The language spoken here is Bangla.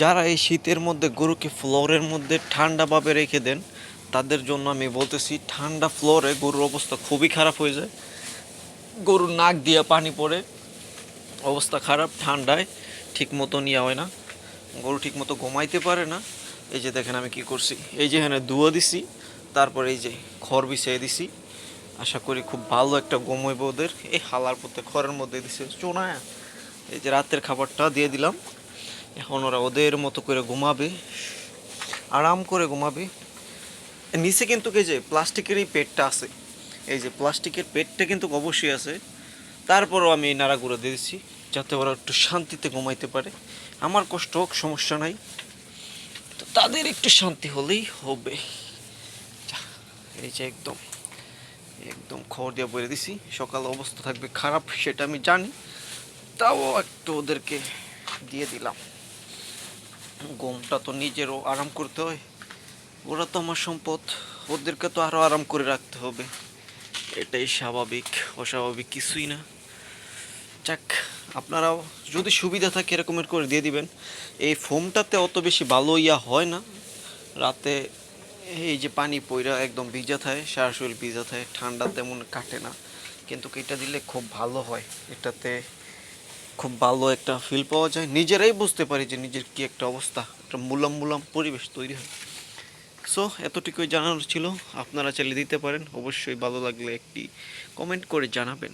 যারা এই শীতের মধ্যে গরুকে ফ্লোরের মধ্যে ঠান্ডাভাবে রেখে দেন, তাদের জন্য আমি বলতেছি, ঠান্ডা ফ্লোরে গরুর অবস্থা খুবই খারাপ হয়ে যায়। গরুর নাক দিয়ে পানি পড়ে, অবস্থা খারাপ, ঠান্ডায় ঠিক মতো নেওয়া হয় না। গরু ঠিক মতো ঘুমাইতে পারে না। এই যে দেখেন আমি কি করছি, এই যে এখানে ধুয়া দিছি, তারপর এই যে খড় বিছিয়ে দিছি। আশা করি খুব ভালো একটা হইব ওদের। এই হালার পথে খড়ের মধ্যে দিছে, চোনায়। এই যে রাতের খাবারটা দিয়ে দিলাম। এখন ওরা ওদের মতো করে ঘুমাবে, আরাম করে ঘুমাবে। নিচে কিন্তু এই যে প্লাস্টিকের এই পেটটা আছে, এই যে প্লাস্টিকের পেটটা কিন্তু অবশ্যই আছে। তারপরও আমি এই নাড়াগুলো দিয়ে দিচ্ছি, যাতে ওরা একটু শান্তিতে ঘুমাইতে পারে। আমার কষ্ট হোক, সমস্যা নাই। তো তাদের একটু শান্তি হলেই হবে। এই যে একদম একদম খবর দিয়ে বলে দিছি, সকাল অবস্থা থাকবে খারাপ, সেটা আমি জানি। তাও একটু ওদেরকে দিয়ে দিলাম। ঘুমটা তো নিজেরও আরাম করতে হয়। ওরা তো আমার সম্পদ, ওদেরকে তো আরও আরাম করে রাখতে হবে। এটাই স্বাভাবিক, অস্বাভাবিক কিছুই না। যাক, আপনারাও যদি সুবিধা থাকে এরকমের করে দিয়ে দিবেন। এই ফোমটাতে অত বেশি ভালো ইয়া হয় না। রাতে এই যে পানি পইরা একদম ভিজা থাকে সারা শরীর ভিজা থাকে, ঠান্ডা তেমন কাটে না। কিন্তু এটা দিলে খুব ভালো হয়। এটাতে খুব ভালো একটা ফিল পাওয়া যায়। নিজেরাই বুঝতে পারি যে নিজের কী একটা অবস্থা, একটা মুলাম মুলাম পরিবেশ তৈরি হয়। সো এতটুকুই জানানোর ছিল। আপনারা চাইলে দিতে পারেন। অবশ্যই ভালো লাগলে একটি কমেন্ট করে জানাবেন।